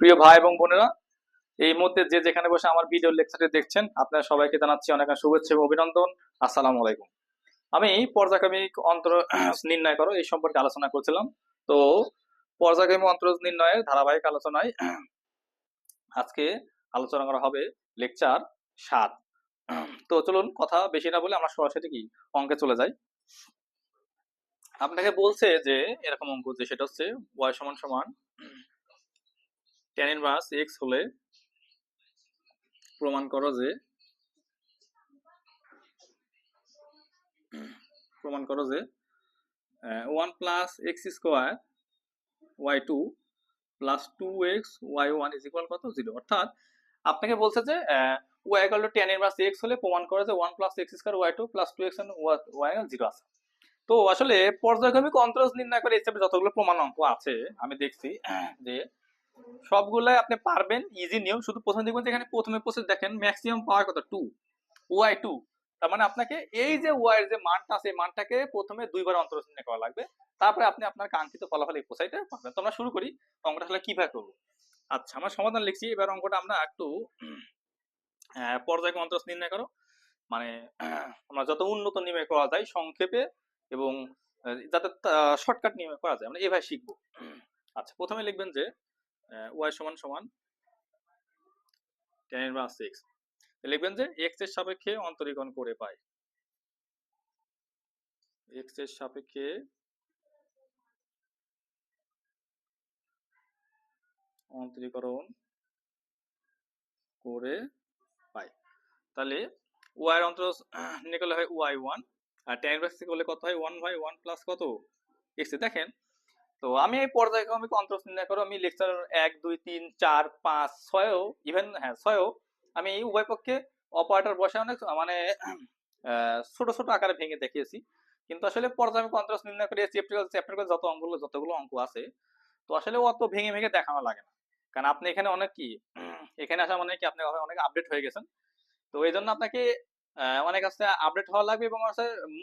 প্রিয় ভাই এবং বোনেরা, এই মুহূর্তে যে যেখানে বসে আমার ভিডিও লেকচারটি দেখছেন আপনারা সবাইকে জানাচ্ছি অনেক শুভেচ্ছা এবং অভিনন্দন। আসসালামু আলাইকুম। আমি পর্যায়ক্রমিক অন্তর নির্ণয় করো, এই সম্পর্কে আলোচনা করছিলাম। তো, পর্যায়ক্রমিক অন্তর নির্ণয়ের ধারাবাহিক আলোচনায় আজকে আলোচনা করা হবে লেকচার সাত। তো চলুন, কথা বেশি না বলে আমরা সরাসরি কি অঙ্কে চলে যাই। আপনাকে বলছে যে, এরকম অঙ্ক যে, সেটা হচ্ছে y সমান সমান tan ইনভার্স x হলে প্রমাণ করো যে, প্রমাণ করো যে one plus x square y two plus two x y one is equal কত? জিরো অর্থাৎ আপনাকে বলছে যে y equal to ten inverse x হলে প্রমাণ করে যে one plus x square y plus two x y zero আছে। তো আসলে পর্যায়ক্রমিক অন্তরজ নির্ণয় করে হিসেবে যতগুলো প্রমাণ অঙ্ক আছে, আমি দেখছি যে সবগুলাই আপনি পারবেন ইজি নিয়ম। শুধু প্রথম দেখবেন এখানে প্রথমে প্রসেস দেখেন ম্যাক্সিমাম পাওয়ার কত? টু ওয়াই টু তার মানে আপনাকে এই যে ওয়াই যে মানটা আছে মানটাকে প্রথমে দুইবার অন্তরজ নির্ণয় করা লাগবে। তারপরে আপনি আপনার কাঙ্ক্ষিত ফলাফল এই পৌঁছাইতে পারবেন তো আমরা শুরু করি অঙ্কটা আসলে কীভাবে করব? আচ্ছা আমরা সমাধান লিখছি। এবার অঙ্কটা আমরা একটু পর্যায়ক্রম অন্তরজ নির্ণয় করো। মানে আমরা যত উন্নত নিয়মে করা যায়, সংক্ষেপে এবং যাতে শর্টকাট নিয়মে করা যায়, আমরা এভাবে শিখব। আচ্ছা প্রথমে লিখবেন যে ওয়াই সমান সমান টেন ইনভার্স সিক্স লিখবেন যে এক্সের সাপেক্ষে অন্তরীকরণ করে পাই। এক্সের সাপেক্ষে অন্তরীকরণ করে পাই। তাহলে ওয়াই এর অন্তর নিকলে হয় ওয়াই ওয়ান আর টেন ইনভার্স করলে কত হয়? ওয়ান বাই ওয়ান প্লাস কত? এক্স দেখেন তো আমি এই পর্যায়ক্রমিক অন্তর নির্ণয় করো আমি লেকচার এক, দুই, তিন, চার, পাঁচ, ছয়ও ইভেন হ্যাঁ ছয়ও আমি এই উভয় পক্ষে অপারেটর বসে অনেক মানে ছোট ছোট আকারে ভেঙে দেখিয়েছি। কিন্তু আসলে পর্যায়ক্রমিক অন্তর নির্ণয় করে চ্যাপ্টার চ্যাপ্টার করে যত অঙ্কগুলো যতগুলো অঙ্ক আছে, তো আসলে অত ভেঙে ভেঙে দেখানো লাগে না। কারণ আপনি এখানে অনেক কি, এখানে আসা মানে কি আপনি অনেক আপডেট হয়ে গেছেন। তো এই জন্য আপনাকে অনেক আছে আপডেট হওয়া লাগবে এবং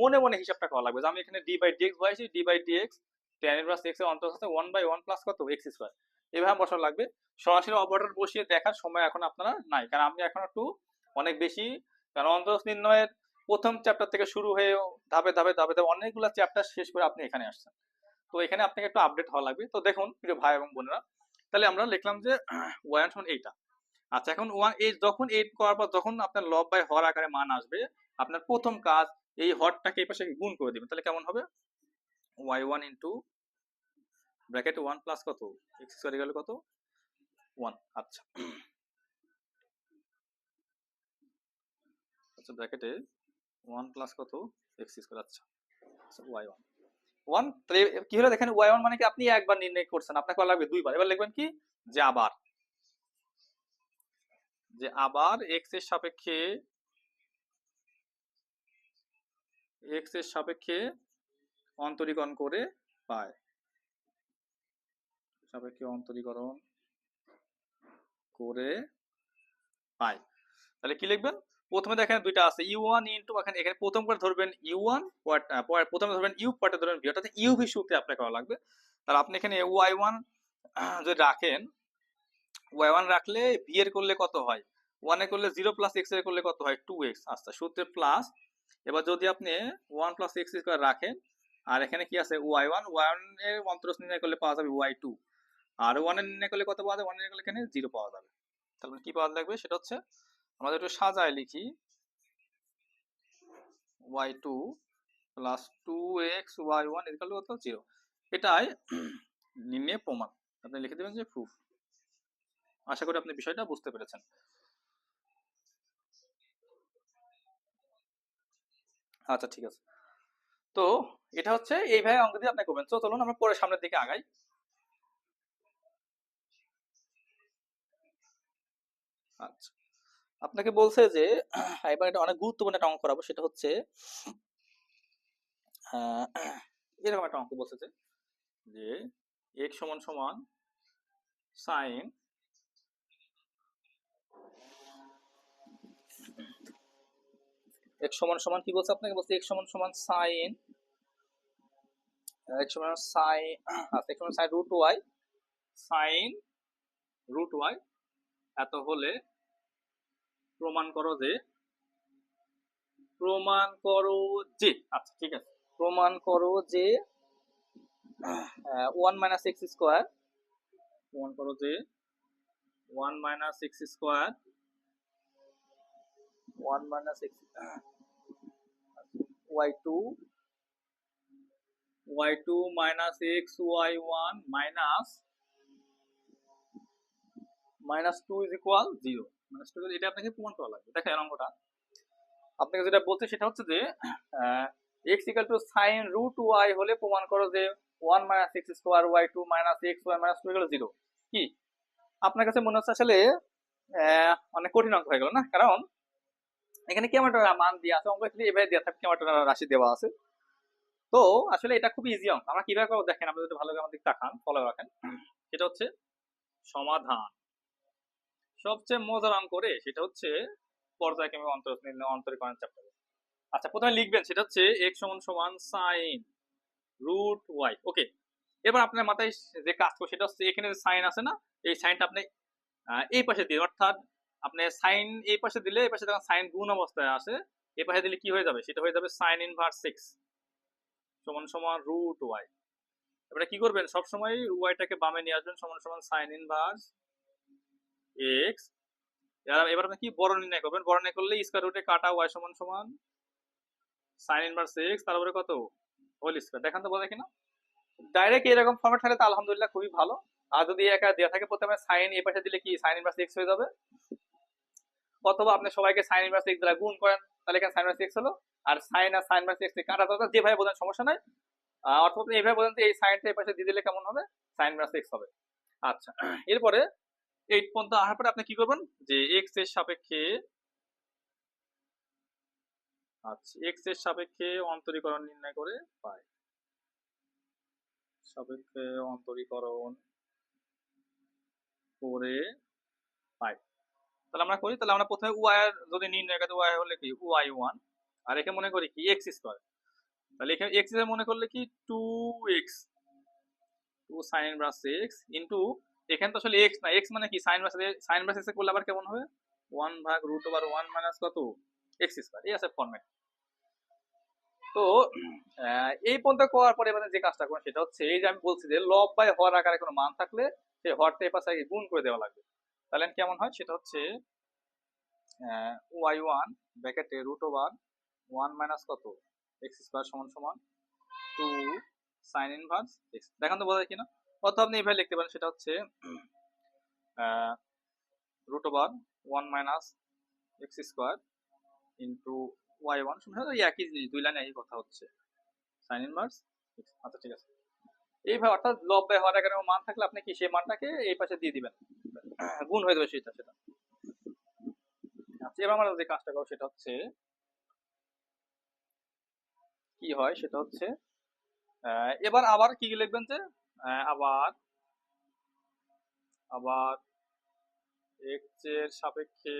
মনে মনে হিসাবটা করা লাগবে। যে আমি এখানে ডি বাই ডিএক্স বসাইছি d by dx ten inverse এক্সের অন্তর আছে ওয়ান বাই ওয়ান প্লাস কত? এক্স স্কোয়ার এভাবে বসানো লাগবে। সরাসরি অপারেটর বসিয়ে দেখার সময় এখন আপনারা নাই। কারণ আপনি এখন একটু অনেক বেশি, কারণ অন্তর নির্ণয়ের প্রথম চ্যাপ্টার থেকে শুরু হয়ে ধাপে ধাপে ধাপে ধাপে অনেকগুলো চ্যাপ্টার শেষ করে আপনি এখানে আসছেন। তো এখানে আপনাকে একটু আপডেট হওয়া লাগবে। তো দেখুন, প্রিয় ভাই এবং বোনেরা, তাহলে আমরা লিখলাম যে ওয়ান সমান এইটা। আচ্ছা এখন ওয়ান এই যখন এইট করার পর যখন আপনার লব বাই হর আকারে মান আসবে, আপনার প্রথম কাজ এই হরটাকে এই পাশে গুণ করে দিবেন। তাহলে কেমন হবে? Y one into bracket one plus কত? এক্স স্কোয়ার গেলে কত? ওয়ান আচ্ছা। আচ্ছা ব্র্যাকেটে ওয়ান প্লাস কত? এক্স স্কোয়ার আচ্ছা। ওয়াই ওয়ান ওয়ান তাহলে কি হলো দেখেন ওয়াই ওয়ান মানে কি আপনি একবার নির্ণয় করছেন, আপনাকে লাগবে দুইবার। এবার লিখবেন কি? যে আবার। যে আবার এক্সের সাপেক্ষে এক্সের সাপেক্ষে অন্তরীকরণ করে পায়। সাপেক্ষে অন্তরীকরণ করে পাই তাহলে কি লিখবেন? প্রথমে দেখেন দুইটা আছে ইউ ওয়ান ইন্টু এখানে এখানে প্রথম করে ধরবেন ইউ ওয়ান প্রথমে ধরবেন ইউ পরে ধরবেন ভি অর্থাৎ ইউ ভি সূত্রে অ্যাপ্লাই করা লাগবে। তাহলে আপনি এখানে ওয়াই ওয়ান যদি রাখেন ওয়াই ওয়ান রাখলে ভি এর করলে কত হয়? ওয়ানের করলে জিরো প্লাস এক্সের করলে কত হয়? টু এক্স আচ্ছা সূত্রে প্লাস এবার যদি আপনি ওয়ান প্লাস এক্স স্কোয়ার রাখেন আর এখানে কি আছে? ওয়াই ওয়ান ওয়ানের অন্তরস নির্ণয় করলে পাওয়া যাবে ওয়াই টু আর ওয়ানের নির্ণয় করলে কত পাওয়া যাবে? ওয়ানের করলে এখানে জিরো পাওয়া যাবে। তাহলে কি পাওয়া লাগবে? সেটা হচ্ছে আমাদের একটু সাজায় লিখি। Y two plus two x y one is equal কত জিরো এটাই নির্ণয় প্রমাণ। আপনি লিখে দেবেন যে প্রুফ আশা করি আপনি বিষয়টা বুঝতে পেরেছেন। আচ্ছা ঠিক আছে। তো এটা হচ্ছে এইভাবে অঙ্ক দিয়ে আপনি করবেন। তো চলুন আমরা পরে সামনের দিকে আগাই। আচ্ছা। আপনাকে বলছে যে, এবার এটা অনেক গুরুত্বপূর্ণ একটা অঙ্ক করাবো, সেটা হচ্ছে এরকম একটা অঙ্ক বলছে যে যে এক সমান সমান সাইন এক সমান সমান কি বলছে আপনাকে? বলছে এক সমান সমান সাইন x সমান সাইন আচ্ছা x সমান root y sine root y এত হলে প্রমাণ করো যে, প্রমাণ করো যে আচ্ছা ঠিক আছে, প্রমাণ করো যে ওয়ান মাইনাস এক্স স্কোয়ার প্রমাণ করো যে one minus x square one minus x y two y two minus x y one minus minus two is equal zero minus two এটা আপনাকে প্রমাণ করা লাগবে। দেখেন অঙ্কটা। আপনাকে যেটা বলছে সেটা হচ্ছে যে x equal to sine root y হলে প্রমাণ করো যে one minus x square y two minus x y minus two equal zero কি? আপনার কাছে মনে হচ্ছে আসলে অনেক কঠিন অঙ্ক হয়ে গেল না? কারণ এখানে কেমন মান দিয়ে আছে, অঙ্ক এভাবে দেওয়া থাকে কেমন রাশি দেওয়া আছে। তো আসলে এটা খুব ইজি অঙ্ক আমরা কীভাবে করব দেখেন, আপনি যদি ভালো করে আমার দিকে তাকান ফলো রাখেন। সেটা হচ্ছে সমাধান। সবচেয়ে মজার অঙ্ক করে সেটা হচ্ছে পর্যায়ক্রমিক অন্তর অন্তরীকরণ চ্যাপ্টারে আচ্ছা প্রথমে লিখবেন? সেটা হচ্ছে x সমান সমান সাইন রুট ওয়াই ওকে এবার আপনার মাথায় যে কাজ করবে সেটা হচ্ছে এখানে যে সাইন আছে না, এই সাইনটা আপনি এই পাশে দিন। অর্থাৎ আপনি সাইন এই পাশে দিলে, এই পাশে যখন সাইন গুণ অবস্থায় আসে, এই পাশে দিলে কি হয়ে যাবে? সেটা হয়ে যাবে সাইন ইনভার্স সিক্স সমান সমান রুট ওয়াই এবারে কি করবেন? সবসময় ওয়াইটাকে বামে নিয়ে আসবেন, সমান সমান সাইন ইনভার্স এক্স এবার আপনি কি বড় নির্ণয় করবেন? বড় নির্ণয় করলে স্কয়ার রুটে কাটা ওয়াই সমান সমান সাইন ইনভার্স এক্স তারপরে কত? হোল স্কয়ার দেখান তো বলে কিনা ডাইরেক্ট এরকম ফর্মেট থাকলে তো আলহামদুলিল্লাহ খুবই ভালো। আর যদি একা দেওয়া থাকে, প্রথমে সাইন এ পাশে দিলে কি? সাইন ইনভার্স এক্স হয়ে যাবে। অথবা আপনি সবাইকে সাইন ইনভার্স এক্স দ্বারা গুণ করেন, তাহলে এখানে সাইন ইনভার্স এক্স হলো। আর সাইন আর সাইন ইনভার্স এক্স কাটা তো যেভাবে বোঝেন সমস্যা নাই। অথবা আপনি এইভাবে বোঝেন যে এই সাইনটা এই পাশে দিয়ে দিলে কেমন হবে? সাইন ইনভার্স এক্স হবে। আচ্ছা এরপরে এইট পর্যন্ত আসার পরে আপনি কি করবেন? যে এক্সের সাপেক্ষে আচ্ছা এক্সের সাপেক্ষে অন্তরীকরণ নির্ণয় করে পাই। সাপেক্ষে অন্তরীকরণ করে পাই। তাহলে আমরা করি, তাহলে আমরা প্রথমে ওয়াই যদি নির্ণয় করি ওয়াই হলে কি? ওয়াই ওয়ান আর একে মনে করি কি? এক্স স্কোয়ার তাহলে এখানে এক্সের মনে করলে কি? Two x two sine inverse x into এখানে তো আসলে এক্স না। এক্স মানে কি? Sine inverse sine inverse x করলে আবার কেমন হবে? ওয়ান ভাগ রুট ওভার ওয়ান মাইনাস কত? এক্স স্কোয়ার এই আছে ফর্মেট তো এই পর্যন্ত করার পরে এবারে যে কাজটা করবেন সেটা হচ্ছে এই যে আমি বলছি যে লব বাই হর আকারে কোনো মান থাকলে সেই হরটা এই পাশে গুণ করে দেওয়া লাগবে। তাহলে কেমন হয়? সেটা হচ্ছে ওয়াই ওয়ান ব্যাকেটে রুট ওভার ওয়ান মাইনাস কত? এক্স স্কোয়ার সমান সমান টু সাইন ইনভার্স এক্স দেখান তো বোঝা যায় কিনা? অথবা আপনি এইভাবে লিখতে পারেন, সেটা হচ্ছে root over one minus x square into y one সমান একই জিনিস, দুই লাইনে একই কথা হচ্ছে। সাইন ইনভার্স আচ্ছা ঠিক আছে। এইভাবে, অর্থাৎ লব বাই আগে মান থাকলে আপনি কি সেই মানটাকে এই পাশে দিয়ে দিবেন? গুণ হয়ে যাবে সেটা সেটা। আচ্ছা এবার আমরা যে কাজটা করব সেটা হচ্ছে, কি হয় সেটা হচ্ছে এবার আবার কি লিখবেন যে আবার আবার এক্সের সাপেক্ষে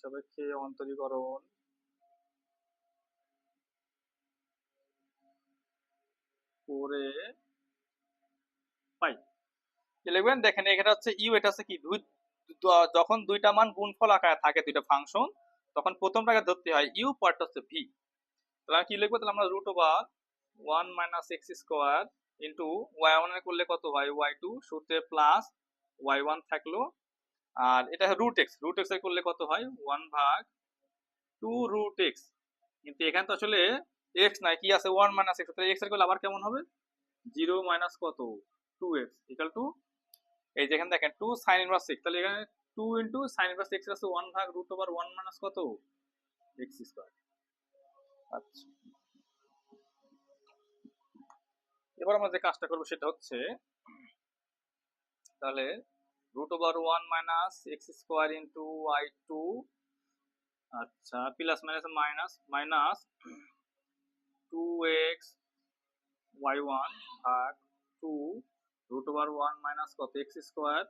সাপেক্ষে অন্তরীকরণ, করে পাই। লিখবেন, দেখেন, এখানে হচ্ছে ইউ, এটা হচ্ছে কি? দুই যখন দুইটা মান গুণফল আকারে থাকে, দুইটা ফাংশন তখন প্রথমটাকে ধরতে হয় ইউ পার্ট হচ্ছে ভি। তাহলে আমি কি লিখব? তাহলে আমরা root over one minus x square into y one করলে কত হয়? ওয়াই টু সূত্রে প্লাস ওয়াই ওয়ান থাকল। আর এটা রুট এক্স রুট এক্স করলে কত হয়? ওয়ান ভাগ টু রুট এক্স কিন্তু এখানে তো আসলে এক্স নাই, কি আছে? ওয়ান মাইনাস এক্স তাহলে এক্সের করলে আবার কেমন হবে? জিরো মাইনাস কত? টু এক্স ইকাল টু এই যেখানে দেখেন টু সাইন ইনভার্স সিক্স তাহলে এখানে two into sine inverse x আছে ওয়ান ভাগ রুট ওভার ওয়ান মাইনাস কত? এক্স স্কোয়ার আচ্ছা। এবার আমরা যে কাজটা করব সেটা হচ্ছে, তাহলে root over one minus x square into y two আচ্ছা plus minus minus minus two x y one ভাগ two root over one minus কত? এক্স স্কোয়ার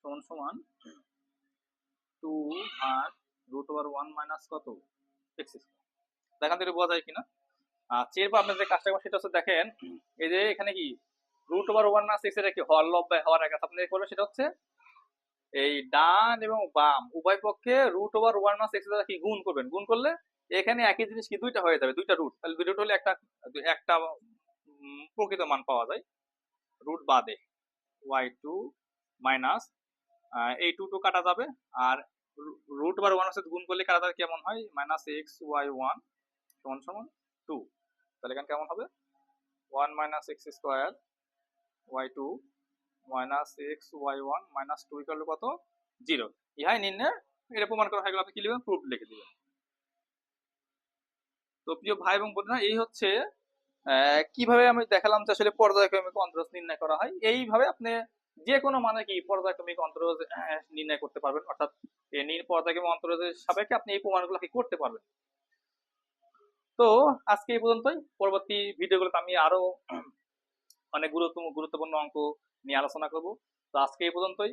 সমান সমান টু ভাগ রুট ওভার ওয়ান মাইনাস কত? X square. দেখান তো বোঝা যায় কিনা? আচ্ছা যে কাজটা সেটা হচ্ছে দেখেন, এই যে এখানে কি? রুট ওভার ওয়ান এটা কি লব বাই হওয়ার আগে আপনি সেটা হচ্ছে এই ডান এবং বাম, উভয় পক্ষে রুট ওভার ওয়ান এক্স কি গুণ করবেন? গুণ করলে এখানে একই জিনিস কি দুইটা হয়ে যাবে, দুইটা রুট। তাহলে রুট হলে একটা একটা প্রকৃত মান পাওয়া যায়। রুট বাদে ওয়াই টু মাইনাস এই টু টু কাটা যাবে। আর রুট বার ওয়ান সাথে গুণ করলে কাটা যাবে কেমন হয়? মাইনাস এক্স ওয়াই ওয়ান সমান সমান টু তাহলে এখানে কেমন হবে? One minus x square y two minus x y one minus two equal কত? জিরো ইহাই নির্ণয়, এটা প্রমাণ করা হয়ে আপনি কি লিখবেন? প্রুফ লিখে দিবেন। তো প্রিয় ভাই এবং বোনেরা, এই হচ্ছে কীভাবে আমি দেখালাম যে আসলে পর্যায়ক্রমিক অন্তরজ নির্ণয় করা হয়? এইভাবে আপনি যে কোনো মানে কি পর্যায়ক্রমিক অন্তরজ নির্ণয় করতে পারবেন। অর্থাৎ পর্যায়ক্রমিক অন্তরজের সাপেক্ষে আপনি এই প্রমাণগুলো কি করতে পারবেন। তো আজকে এই পর্যন্তই। পরবর্তী ভিডিওগুলোতে আমি আরও অনেক গুরুত্ব, গুরুত্বপূর্ণ অঙ্ক নিয়ে আলোচনা করব। তো আজকে এই পর্যন্তই।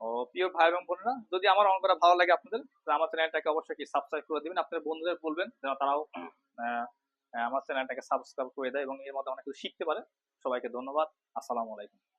ও, প্রিয় ভাই এবং বোনেরা, যদি আমার অঙ্কটা ভালো লাগে আপনাদের আমার চ্যানেলটাকে অবশ্যই সাবস্ক্রাইব করে দিবেন। আপনাদের বন্ধুদের বলবেন, যেন তারাও আমার চ্যানেলটাকে সাবস্ক্রাইব করে দেয় এবং এর মধ্যে অনেক কিছু শিখতে পারে। সবাইকে ধন্যবাদ। আসসালামু আলাইকুম।